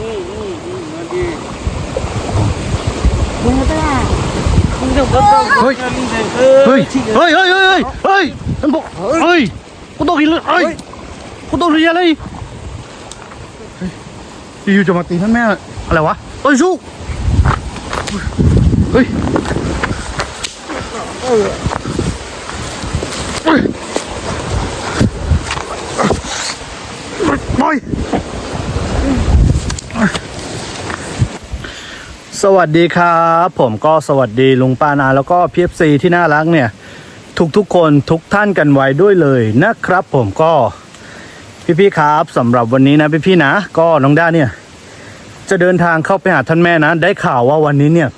เบิ้ลเบิ้ลเฮ้ยเฮ้เฮ้ย เฮ้ย เฮ้ย เฮ้ย เฮ้ยท่านบอกเฮ้ยกูต้องกินเลยเฮ้ยกูต้องเรียนเลยอยู่จะมาตีท่านแม่อะไรวะเฮ้ยสู้เฮ้ยเฮ้ยปล่อย สวัสดีครับ ผมก็สวัสดีลุงปานาแล้วก็พีเอฟซีที่น่ารักเนี่ย ทุกๆคนทุกท่านกันไว้ด้วยเลยนะครับ ผมก็พี่ๆครับสำหรับวันนี้นะพี่ๆนะ ก็น้องด้าเนี่ย จะเดินทางเข้าไปหาท่านแม่นะ ได้ข่าวว่าวันนี้เนี่ย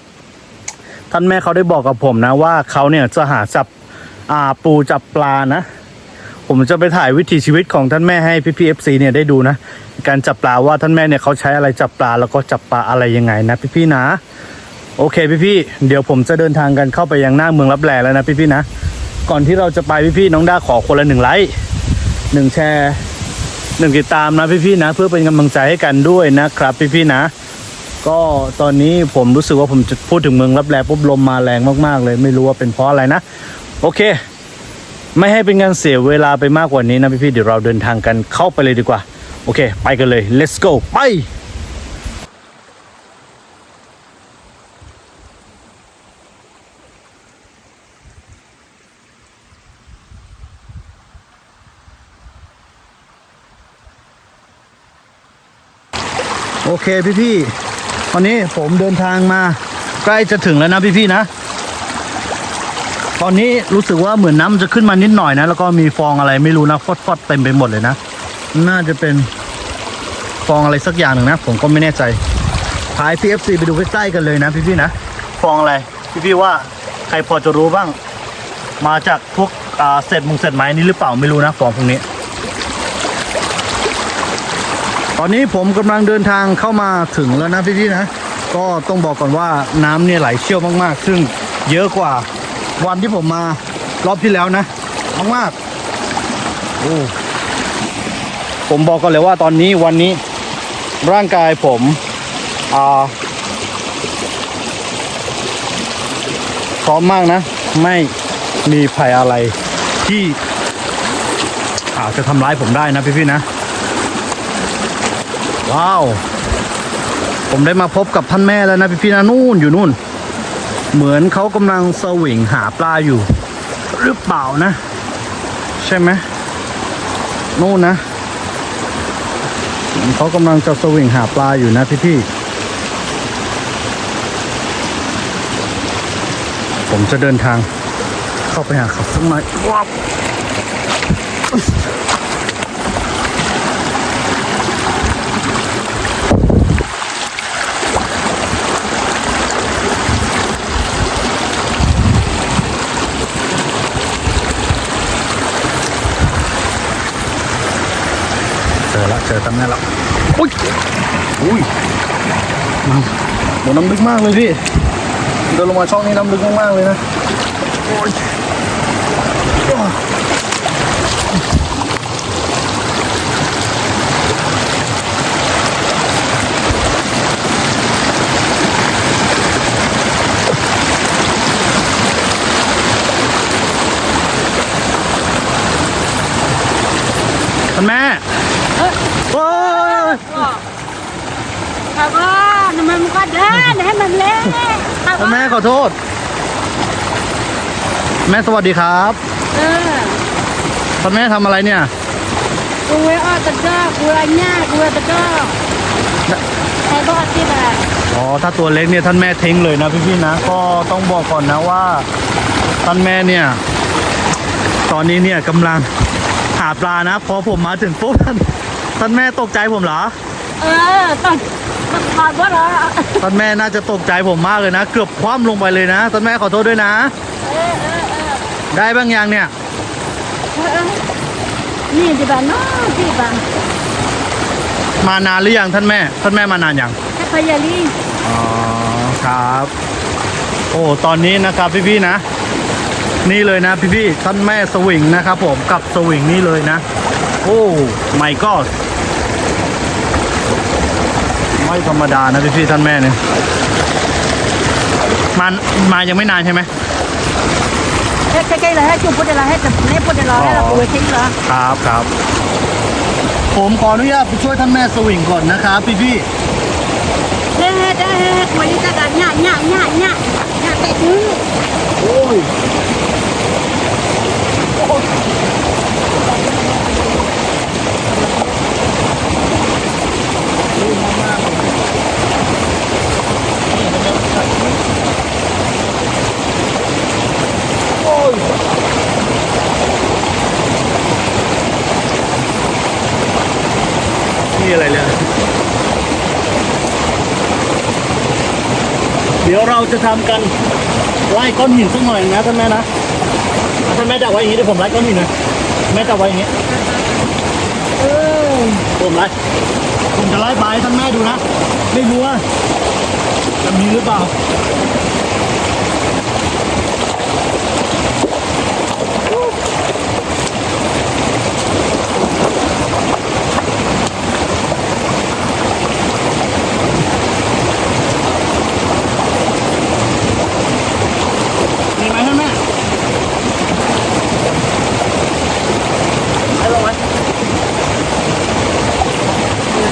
ท่านแม่เขาได้บอกกับผมนะว่าเขาเนี่ยจะหาจับอ่าปูจับปลานะ ผมจะไปถ่ายวิถีชีวิตของท่านแม่ให้พี่พีเอฟซีเนี่ยได้ดูนะ การจับปลาว่าท่านแม่เนี่ยเขาใช้อะไรจับปลาแล้วก็จับปลาอะไรยังไงนะพี่ๆนะ โอเคพี่ๆเดี๋ยวผมจะเดินทางกันเข้าไปยังหน้าเมืองรับแลแล้วนะพี่ๆนะ ก่อนที่เราจะไปพี่ๆน้องด้าขอคนละหนึ่งไลค์หนึ่งแชร์หนึ่งติดตามนะพี่ๆนะ เพื่อเป็นกำลังใจให้กันด้วยนะครับพี่ๆนะ ก็ตอนนี้ผมรู้สึกว่าผมจะพูดถึงเมืองรับแลปุ๊บลมมาแรงมากๆเลย ไม่รู้ว่าเป็นเพราะอะไรนะ โอเค ไม่ให้เป็นการเสียเวลาไปมากกว่านี้นะพี่ๆเดี๋ยวเราเดินทางกันเข้าไปเลยดีกว่า โอเค ไปกันเลย let's go ไปโอเคพี่ๆวันนี้ผมเดินทางมาใกล้จะถึงแล้วนะพี่ๆนะ ตอนนี้รู้สึกว่าเหมือนน้ำจะขึ้นมานิดหน่อยนะ แล้วก็มีฟองอะไรไม่รู้นะฟอดๆเต็มไปหมดเลยนะ น่าจะเป็นฟองอะไรสักอย่างหนึ่งนะ ผมก็ไม่แน่ใจพาย PFC ไปดูใกล้ๆกันเลยนะพี่ๆนะ ฟองอะไรพี่ๆว่าใครพอจะรู้บ้าง มาจากพวกเศษมุงเศษไม้นี่หรือเปล่าไม่รู้นะฟองพวกนี้ ตอนนี้ผมกำลังเดินทางเข้ามาถึงแล้วนะพี่ๆนะ ก็ต้องบอกก่อนว่าน้ำเนี่ยไหลเชี่ยวมากๆ ซึ่งเยอะกว่า วันที่ผมมารอบที่แล้วนะมากๆโอ้ผมบอกก่อนเลยว่าตอนนี้วันนี้ร่างกายผมอ่าพร้อมมากนะ ไม่มีภัยอะไรที่อาจจะทำร้ายผมได้นะพี่ๆนะ ว้าว ผมได้มาพบกับท่านแม่แล้วนะพี่ๆนะนู่นอยู่นู่น เหมือนเขากำลังสวิงหาปลาอยู่ หรือเปล่านะ ใช่ไหมนู่นนะเขากำลังจะสวิงหาปลาอยู่นะพี่พี่ผมจะเดินทางเข้าไปหาเขาสักหน่อยว้าว เจอละเจอตำแหน่งละอุ้ยอุ้ยน้ำโหน้ำลึกมากเลยพี่เดินลงมาช่องนี้น้ำลึกมากๆเลยนะโอ้ยท่านแม่ โอ้ยครับว่าทำไมมันก็เดินให้มันเล่นครับท่านแม่ขอโทษ แม่สวัสดีครับเออท่านแม่ทำอะไรเนี่ยกูเวอตะก้อกูอะไรเนี่ยกูตะก้อไอ้ก็ที่แบบอ๋อถ้าตัวเล็กเนี่ยท่านแม่ทิ้งเลยนะพี่ๆนะ ก็ต้องบอกก่อนนะว่าท่านแม่เนี่ย ตอนนี้เนี่ยกำลังหาปลานะ พอผมมาถึงปุ๊บท่าน ท่านแม่ตกใจผมเหรอ เออต้องต้องถอดว่าเหรอท่านแม่น่าจะตกใจผมมากเลยนะ เกือบคว่ำลงไปเลยนะท่านแม่ขอโทษด้วยนะ เออเออเออได้บ้างยังเนี่ย เออนี่ที่บ้านน้องที่บ้านมานานหรือยังท่านแม่ ท่านแม่มานานยัง แค่พยาลีอ๋อครับ โอ้ตอนนี้นะครับพี่ๆนะ นี่เลยนะพี่ๆท่านแม่สวิงนะครับผมกับสวิงนี่เลยนะ โอ้ไม่ก็ ไม่ธรรมดานะพี่พี่ๆท่านแม่เนี่ยมามายังไม่นานใช่ไหม hết cái cây là hết chụp bút là hết tập nếp bút là hết là cuối chính là ครับครับผมขออนุญาตไปช่วยท่านแม่สวิงก่อนนะครับพี่พี่ hết hết hết hết mà đi ra cả nhả nhả nhả nhả nhả tệ chứ ๆโอ้ยนี่อะไรเลย เดี๋ยวเราจะทำกันไล่ก้อนหินสักหน่อยนะท่านแม่นะท่านแม่จับไว้อย่างนี้เดี๋ยวผมไล่ก้อนหินนะแม่จับไว้อย่างนี้ ừ ผมไล่ผมจะไล่ไปให้ท่านแม่ดูนะไม่รู้ว่าจะมีหรือเปล่า มีไหมท่านแม่ให้ลงไหม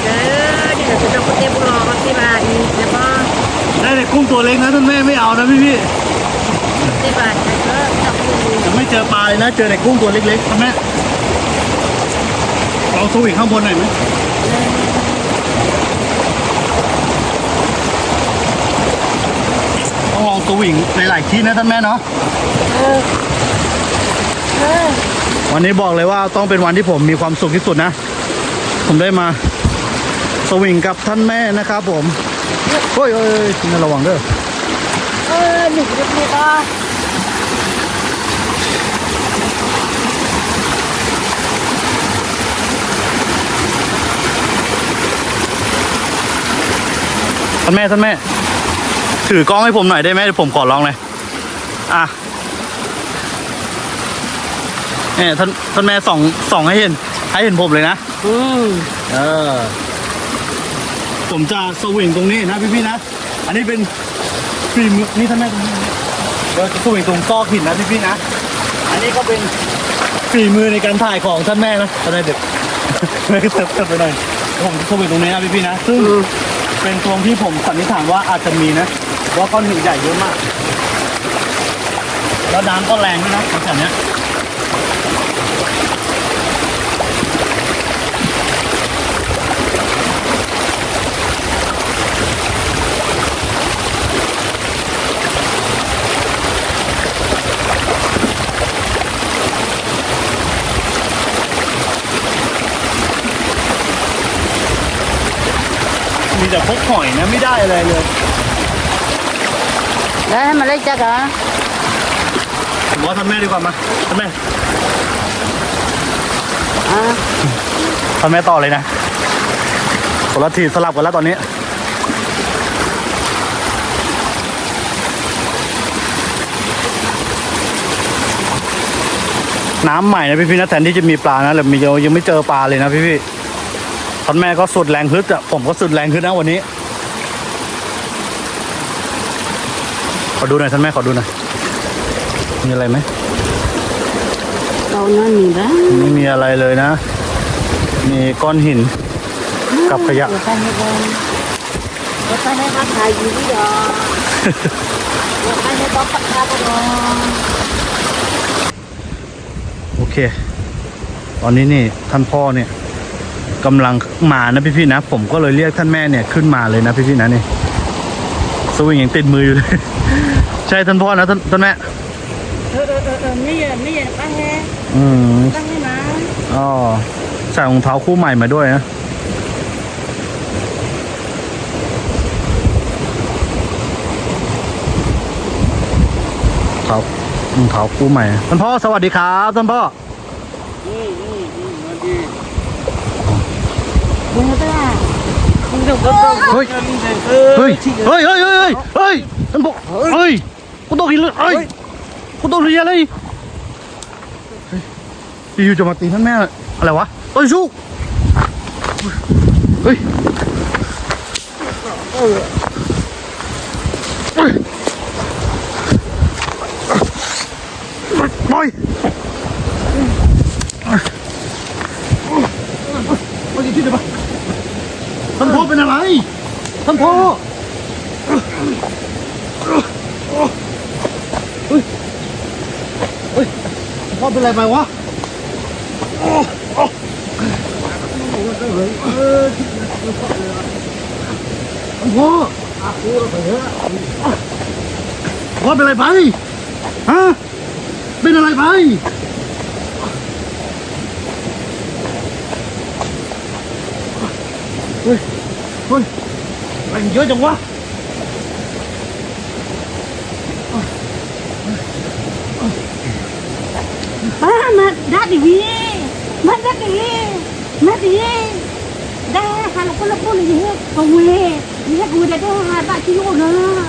đấy đi là chúng ta có thêm bút lò có thêm bà đi sẽ có ได้แต่กุ้งตัวเล็กนะท่านแม่ไม่เอานะพี่พี่ thêm bà sẽ có tập đi จะไม่เจอปลา เจอแต่กุ้งตัวเล็กๆท่านแม่ลองสวิงข้างบนหน่อยไหมต้องลองสวิงหลายๆที่นะท่านแม่เนาะวันนี้บอกเลยว่าต้องเป็นวันที่ผมมีความสุขที่สุดนะ ผมได้มาสวิงกับท่านแม่นะครับผมเฮ้ยเฮ้ยเฮ้ยนี่ระวังเด้อ ừ đừng được đi to ท่านแม่ท่านแม่ ถือกล้องให้ผมหน่อยได้ไหมเดี๋ยวผมขอลองเลยอะเนี่ยท่านท่านแม่ส่องส่องให้เห็น ให้เห็นผมเลยนะ ừ เออ ผมจะสวิงตรงนี้นะพี่พี่ๆนะ อันนี้เป็นฝีมือนี่ท่านแม่ตรงนี้เราจะสวิงตรงซอกหินนะพี่พี่ๆนะอั นนี้ก็เป็นฝีมือในการถ่ายของท่านแม่นะท่านแม่เด็กแม่ก็เติมเติมไปหน่อยผมจะสวิงตรงนี้นะพี่พี่ๆนะ ซึ่งเป็นตรงที่ผมสันนิษฐานว่าอาจจะมีนะว่าก้อนหินใหญ่เยอะมาก แล้วน้ำก็แรงด้วยนะแถวเนี้ แต่พวกหอยนะไม่ได้อะไรเลย đấy mà lấy chắc hả ผมว่าท่านแม่ดีกว่ามาท่านแม่ à ท่านแม่ต่อเลยนะคนละทีสลับกันแล้วตอนนี้ น้ำใหม่นะพี่พี่ๆนะแทนที่จะมีปลานะแต่มียังยังไม่เจอปลาเลยนะพี่พี่ ๆท่านแม่ก็สุดแรงฮึดอะผมก็สุดแรงฮึดนะวันนี้ ขอดูหน่อยท่านแม่ขอดูหน่อย มีอะไรไหม đâu nó nhìn đó ไม่มีอะไรเลยนะ มีก้อนหิน กับขยะ người ta hay con người ta hay bắt thầy gì bây giờ người ta hay có bắt ra con โอเค ตอนนี้นี่ท่านพ่อเนี่ย กำลังมานะพี่ๆนะ ผมก็เลยเรียกท่านแม่เนี่ยขึ้นมาเลยนะพี่ๆนะนี่สวิงยังติดมืออยู่เลย ใช่ท่านพ่อนะท่านท่านแม่ ừ ừ ừ ừ mấy giờ mấy giờ bắt he อืม bắt he mà อ๋อใส่รองเท้าคู่ใหม่มาด้วยนะครับรองเท้าคู่ใหม่ท่านพ่อสวัสดีครับท่านพ่อ เฮ้ยเฮ้ยเฮ้ยเฮ้ยเฮ้ยเฮ้ยมันบอกเฮ้ยกูต้องกินเลยเฮ้ยกูต้องเรียนเลยอยู่จะมาตีท่านแม่อะไรวะเฮ้ยสู้เฮ้ยปล่อยปล่อยที่เดี๋ยวมา พ่อเป็นอะไรท่านพ่อเฮ้ยเฮ้ยท่านพ่อเป็นอะไรไปวะโอ้โอ้เออท่านพ่อพ่อเป็นอะไรไปฮะเป็นอะไรไป เฮ้ย เฮ้ยแรงเยอะจังวะ Ah, mat dah di wi. Mat dah di wi. Mat di. Dah kalau kau lepas ni he, kau we. Ni aku dah dah ha tak kilo dah.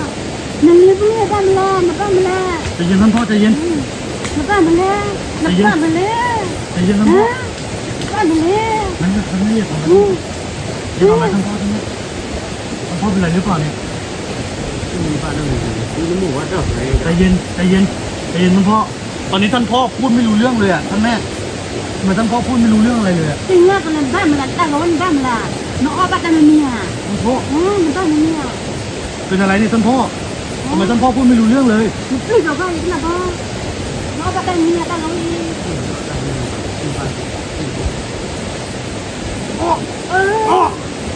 Nan ni pun dah mela, nak mela. ใจเย็นท่านพ่อใจเย็น Nak mela. Nak mela. ใจเย็นท่านพ่อ Ha? Nak mela. นั่นนะท่านไม่อย่าทำอะไร Hmm. อย่าทำอะไรท่านพ่อท่านพ่อท่านพ่อ เป็นอะไรหรือเปล่าเนี่ยมีบ้านนั่งอยู่นี่หมู่ว่าเจ้าไหนใจเย็นใจเย็นใจเย็นท่านพ่อ ตอนนี้ท่านพ่อพูดไม่รู้เรื่องเลยอะท่านแม่ทำไมท่านพ่อพูดไม่รู้เรื่องอะไรเลยอะ Tinggal kalau dah mela, tak lawan dah mela. Nak obat dah menia. ท่านพ่อ Hmm, dah menia. เป็นอะไรเนี่ยท่านพ่อทำไมท่านพ่อพูดไม่รู้เรื่องเลย Itu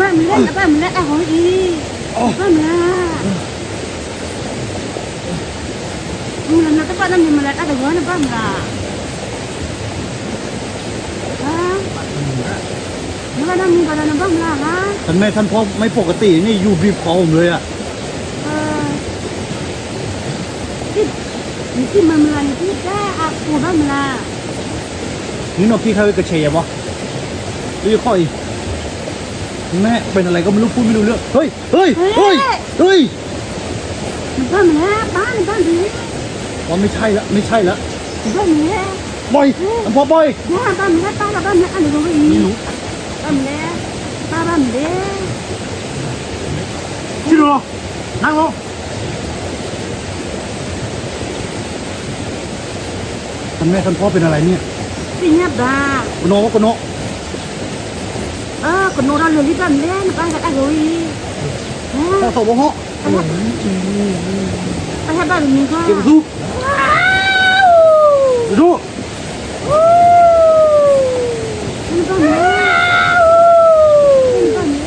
บ้ามึงเล่นนะบ้ามึงเล่นเอาของอีบ้านมึงละมึงละนะก็บ้านนั่นมึงเละอะไรวะนะบ้านมึงละฮะมึงละนั่นมึงบ้านนั่นบ้านมึงละฮะท่านแม่ท่านพ่อไม่ปกตินี่อยู่บีบคอผมเลยอะที่ที่มันมันที่ได้อากูบ้านมึงละนี่น้องพี่เขาไปกระเชยบวะดูข้ออี แม่เป็นอะไรก็ไม่รู้พูดไม่รู้เรื่องเฮ้ยเฮ้ยเฮ้ยเฮ้ย Ba melihat ba ni ba ni. ว่าไม่ใช่ละไม่ใช่ละ Ba melihat. ปล่อยท่านพ่อปล่อย Ya ba melihat ba ba melihat ada gua ไม่ ini. รู้ Ba melihat. Ba ba melihat. ชิโร่นั่งลงท่านแม่ท่านพ่อเป็นอะไรเนี่ย Sinya ba. กุโนกุโน Ah, kena orang leli kan dia nak angkat agoi. ข้า Ha, สอบห้อง pasal baru ni kau. เก็บสู้สู้ Ni kau ni. Ni kau ni.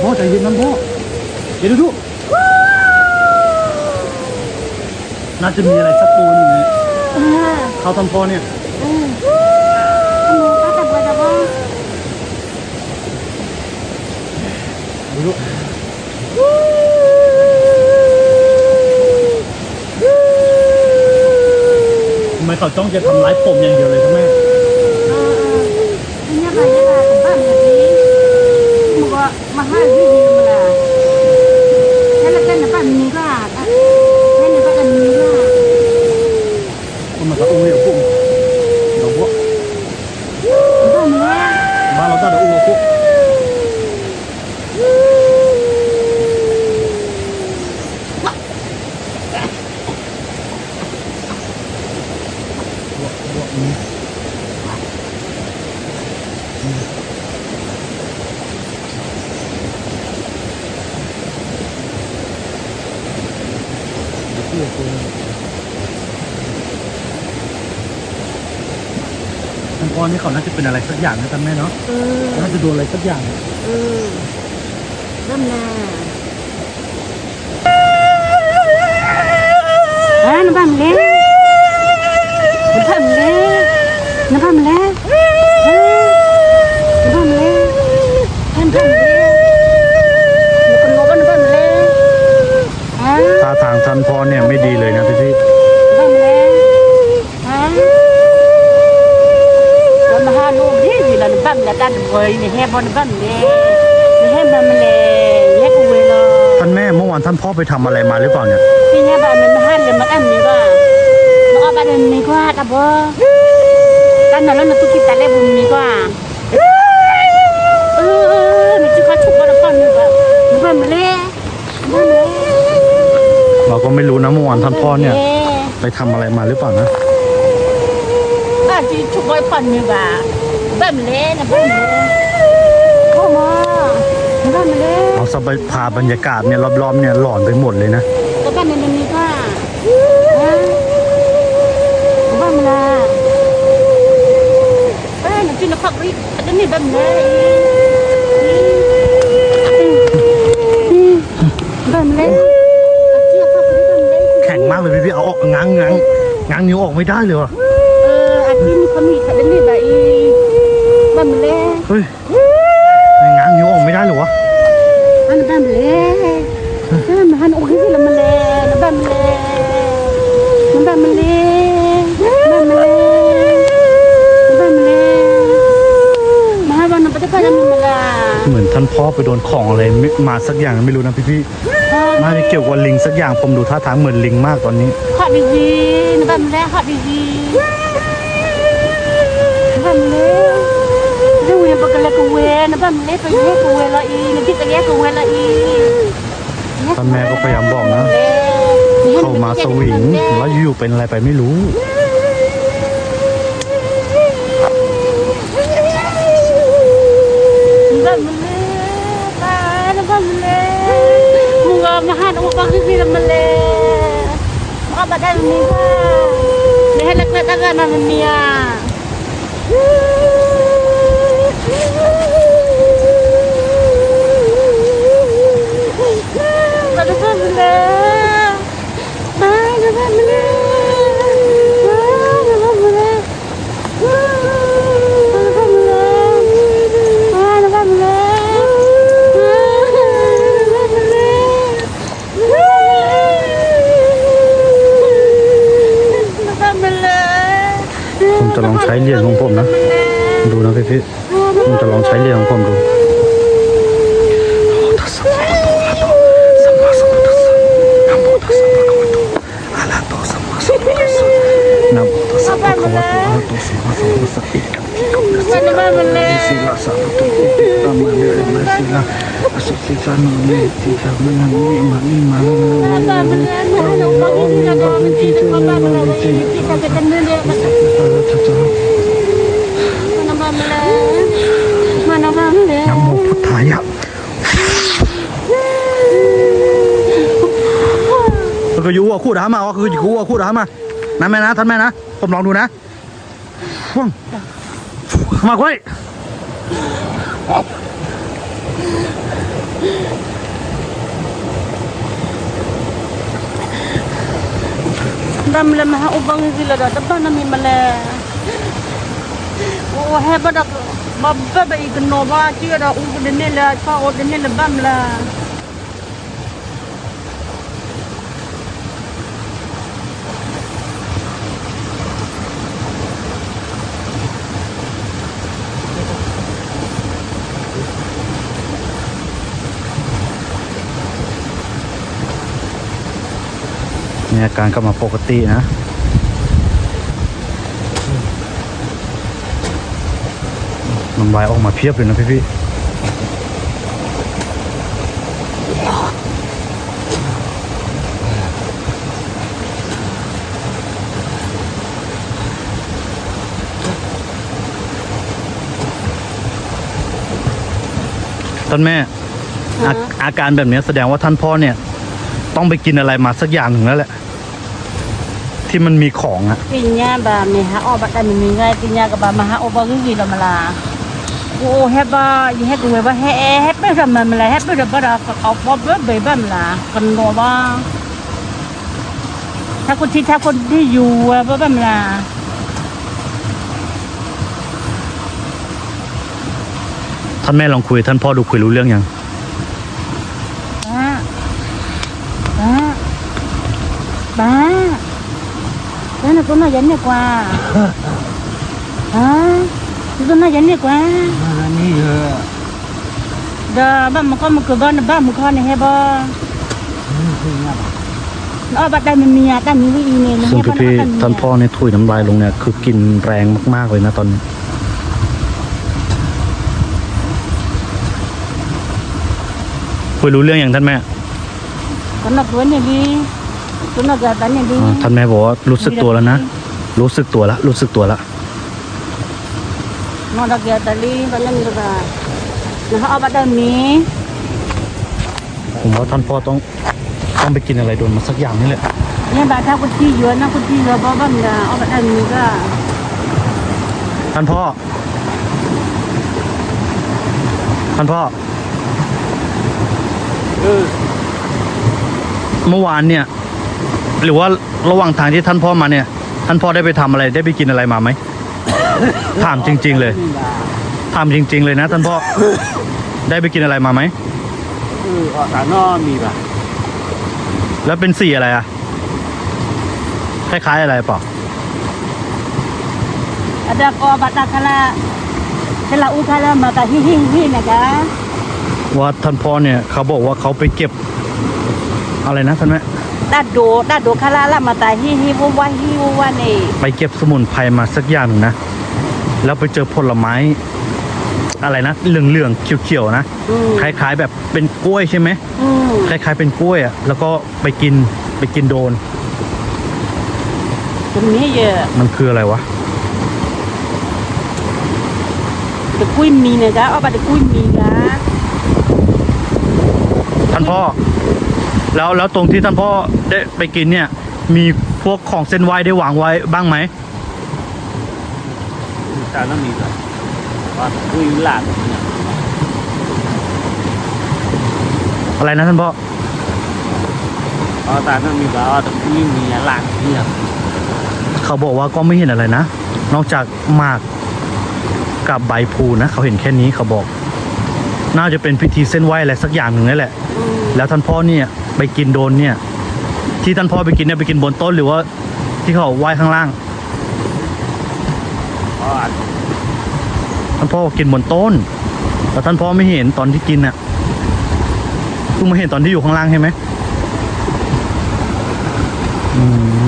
พ่อใจเย็นนะพ่อเดี๋ยวดูน่าจะมีอะไรสักตัวหนึงเนี่ย Ah. เขาท่านพ่อเนี่ย ดูดูทำไมเขาจ้องจะทำร้ายผมอย่างเดียวเลยท่านแม่ Ah. Hanya banyak lah tempat lagi. Moga mahal je dia malah. Kalau kan dapat ni kah? Kan dapat kan ni kah? คนมาสักอุ้งเนี่ยปุ๊บเดี๋ยวพวก Dapat malah. บ้านเราได้เดี๋ยวอุ้งเอาปุ๊บ ท่านพ่อนี่ เขาน่าจะเป็นอะไรสักอย่างนะท่านแม่เนาะ Hmm. น่าจะโดนอะไรสักอย่าง Hmm. Benar. Ah, nampak melek? Nampak melek? Nampak melek? Ha? นี้กว่าตะบ่กันนั่นแล้วตุกิตะเลบุมนี่กว่าเออนี่จุกชุกบ่ละก่อนนี่ว่านี่บันมาเลยบันเลยเราก็ไม่รู้นะเมื่อวานท่านพ่อเนี่ย ไปทำอะไรมาหรือเปล่านะบ้านที่ชุกบ่ปันนี่ว่าบั นเลยนะบันเลยโอ้มาบันเลยเอาสบายพาบรรยากาศเนี่ยรอบๆเนี่ยหลอนไปหมดเลยนะก็บ้านในนี้ค่ะฮะบ้านมาเอ้ยน้ำจิ้มน้ำผักริกอันนี้บ้านเลยบ้านเลยแข็งมากเลยพี่พี่เอาออกง้างง้างง้างนิ้วออกไม่ได้เลยว่ะเอออันนี้มีคนมีขัดนี่แบบอีบ้านเลยเฮ้ยง้าง นิ้วออกไม่ได้เลยวะอันบ้านเลยนั่นมันโอเคที่ละมันเลยบ้านเลยบ้านเลยบ้านเลยบ้านเลยมาวันนั้นไปที่ใครจะมีมาละเหมือนท่านพ่อไปโดนของอะไรไม่มาสักอย่างไม่รู้นะพี่พี่น่าจะเกี่ยวกับลิงสักอย่างผมดูท่าทางเหมือนลิงมากตอนนี้ขอดีดีนะบ้านเลยขอดีดีบ้านเลย เรื่องเวรปกติกูเวรนะบ้านเลยไปแยกกูเวรละอีนะคิดจะแยกกูเวรละอีท่านแม่ก็พยายามบอกนะ เข้ามาสวิงแล้วอยู่ๆเป็นอะไรไปไม่รู้บ้านเลยบ้านบ้านเลยมึงก็มาหาอุปกรณ์ที่มันเลยมึงก็มาได้มีค่ะนี่ให้เล็กๆกันนะมันมีอะ นะโมพุทธายะแล้วก็ยูอะคู่ดามาว่าคือยูอะคู่ดามานะแม่นะท่านแม่นะผมลองดูนะฟังมาไว้ Dam la maha ubang sila da da na mi mala. O he ba da ba ba ba igno ba ti da u de ne la pa o de ne la bam la. มีอาการกลับมาปกตินะน้ำลายออกมาเพียบเลยนะพี่พี่ท่านแม่อาอาการแบบนี้แสดงว่าท่านพ่อเนี่ย ต้องไปกินอะไรมาสักอย่างหนึ่งแล้วแหละ ที่มันมีของอะปิญญาบาเมฮะออบะตันมีไงปิญญากับบามาฮะอบะกึ่งกีดอมลาโอ้แฮบ้ายี่แฮกูเว่าแฮแฮบะรำมันละแฮปบะรำบะรักเอาบะเบะเบะบัมละกันโนบ้ะถ้าคนที่ถ้าคนที่อยู่เบะบัมละท่านแม่ลองคุยท่านพ่อดูคุยรู้เรื่องยัง บ้าบ้าบ้า แล้วนะก็มายันเนี่ยกว่าฮะ tu na jani kwa อันนี้เออ da ba ma ko ma ko ba na ba mu ko ne he ba นี่คือเนี่ย no ba da mi mi ya da mi wi ne ne ซึ่ง he ba พี่ๆท่านพ่อเนี่ยถุยน้ำลายลงเนี่ยคือกินแรงมากๆเลยนะตอนนี้ คุยรู้เรื่องอย่างท่านแม่ ท่านแม่บอกว่ารู้สึกตัวแล้วนะ รู้สึกตัวแล้วรู้สึกตัวแล้ว นอนจากยาตาลีบ้านยังดีกว่าแล้วเขาเอาบัตรมีผมว่าท่านพ่อต้องต้องไปกินอะไรโดนมาสักอย่างนี่แหละ เนี่ยบาทถ้าคุณที่เยอะนะคุณที่เยอะเพราะว่ามันเอาบัตรมีก็ท่านพ่อ ท่านพ่อ เมื่อวานเนี่ย หรือว่าระหว่างทางที่ท่านพ่อมาเนี่ย ท่านพ่อได้ไปทำอะไรได้ไปกินอะไรมาไหม ถามจริง ๆ เลยนี่ล่ะถามจริง ๆ เลยนะ ท่านพ่อ ได้ไปกินอะไรมาไหมเออออกตานอมีป่ะแล้วเป็นสีอะไรอะคล้ายๆอะไรเปล่า ada ko ba ta kala kala u kala ma ta hi hi hi na ga ว่าท่านพ่อเนี่ยเขาบอกว่าเขาไปเก็บ อะไรนะท่านแม่ da do da do kala la ma ta hi hi wo wa hi wo wa ne ไปเก็บสมุนไพรมาสักอย่างหนึ่งนะ แล้วไปเจอผลไม้ อะไรนะเหลืองๆเขียวๆนะอืมคล้ายๆแบบเป็นกล้วยใช่ไหมอืมคล้ายๆเป็นกล้วยอะแล้วก็ไปกินไปกินโดนตรงนี้เยอะมันคืออะไรวะตะกุยมีนะจ๊ะเอาไปตะกุยมีนะท่านพ่อ แล้วแล้วตรงที่ท่านพ่อได้ไปกินเนี่ย มีพวกของเส้นไหว้ได้วางไว้บ้างไหมตานอมีป่ะว่าคุยหลานเนี่ยอะไรนะท่านพ่ออ๋อตานอมีป่ะอ๋อตะคุยมีหลานเนี่ยเขาบอกว่าก็ไม่เห็นอะไรนะ นอกจากหมากกับใบพลูนะ เขาเห็นแค่นี้เขาบอก น่าจะเป็นพิธีเส้นไหว้อะไรสักอย่างหนึ่งนั่นแหละอืมแล้วท่านพ่อเนี่ย ไปกินโดนเนี่ย ที่ท่านพ่อไปกินเนี่ยไปกินบนต้นหรือว่า ที่เขาไหว้ข้างล่างอ๋อท่านพ่อกินบนต้น แต่ท่านพ่อไม่เห็นตอนที่กินน่ะเพิ่งมาเห็นตอนที่อยู่ข้างล่างใช่ไหมอืม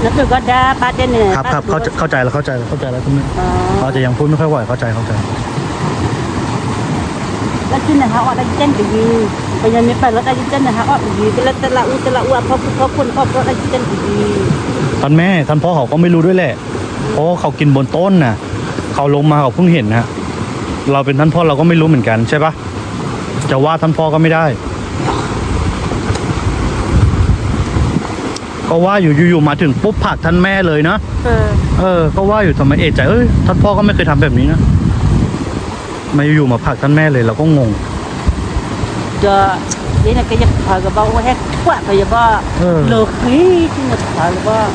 แล้วตัวก็ได้ป้าเจนเนี่ยครับครับเข้าใจเข้าใจแล้วเข้าใจแล้วเข้าใจแล้วคุณแม่อ๋อเขาจะยังพูดไม่ค่อยไหวเข้าใจเข้าใจ แล้วที่ไหนฮะอ๋อได้เจนดีไปยังไม่ไปแล้วได้เจนนะฮะอ๋อดีแต่ละแต่ละอุตละอุอะพอพอคนพอพอได้เจนดีท่านแม่ท่านพ่อเขาก็ไม่รู้ด้วยแหละเพราะว่าเขากินบนต้นน่ะ เขาลงมาเขาเพิ่งเห็นนะเราเป็นท่านพ่อเราก็ไม่รู้เหมือนกันใช่ปะจะว่าท่านพ่อก็ไม่ได้ ก็ว่าอยู่อยู่ๆมาถึงปุ๊บผลักท่านแม่เลยนะ เออ เออ ก็ว่าอยู่ทำไมเอะใจเอ้ยท่านพ่อก็ไม่เคยทำแบบนี้นะ มาอยู่ๆมาผลักท่านแม่เลยเราก็งงจะนี่นะก็จะพากับบอกว่าให้กว่าไปจะบอกเออโลกีที่นะพากับบอก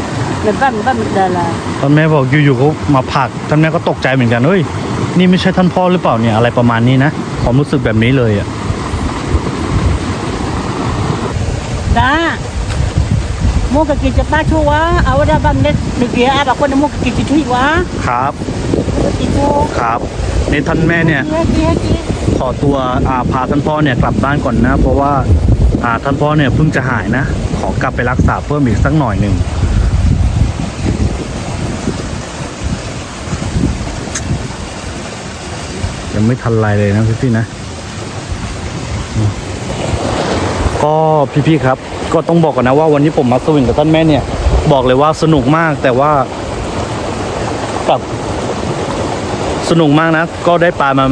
ในบ้านบ้านมันดาราท่านแม่บอกอยู่ๆก็มาผลักท่านแม่ก็ตกใจเหมือนกันเฮ้ยนี่ไม่ใช่ท่านพ่อหรือเปล่าเนี่ยอะไรประมาณนี้นะความรู้สึกแบบนี้เลยอะ đó mua cái kia cho ba chua quá ở đây bằng đấy được kia ai bảo con mua cái kia thì quá ครับ cái kia chua ครับ ในท่านแม่เนี่ยขอตัวอาพาท่านพ่อเนี่ยกลับบ้านก่อนนะ เพราะว่าอ่าท่านพ่อเนี่ยเพิ่งจะหายนะ ขอกลับไปรักษาเพิ่มอีกสักหน่อยหนึ่งยังไม่ทันไรเลยนะพี่ๆนะ ก็พี่ๆครับ ก็ต้องบอกก่อนนะว่าวันนี้ผมมาสวิงกับท่านแม่เนี่ย บอกเลยว่าสนุกมากแต่ว่ากับ สนุกมากนะ ก็ได้ปลามา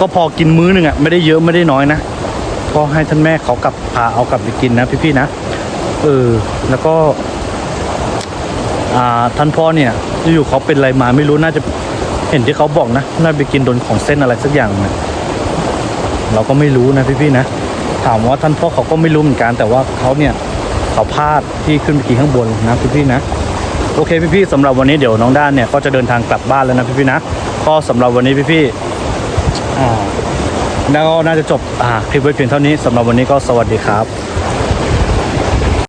ก็พอกินมื้อหนึ่งอะไม่ได้เยอะไม่ได้น้อยนะก็ให้ท่านแม่เขากลับพาเอากลับไปกินนะพี่ๆนะเออแล้วก็อ่าท่านพ่อเนี่ยอยู่เขาเป็นอะไรมาไม่รู้น่าจะเห็นที่เขาบอกนะน่าไปกินโดนของเส้นอะไรสักอย่างนะเราก็ไม่รู้นะพี่ๆนะถามว่าท่านพ่อเขาก็ไม่รู้เหมือนกันแต่ว่าเขาเนี่ยเขาพลาดที่ขึ้นไปกินข้างบนนะพี่ๆนะโอเคพี่ๆสำหรับวันนี้เดี๋ยวน้องด้านเนี่ยก็จะเดินทางกลับบ้านแล้วนะพี่ๆนะ ก็สำหรับวันนี้พี่ๆอ่แล้วก็น่าจะจบคลิปไว้เพียงเท่านี้สำหรับวันนี้ก็สวัสดีครับ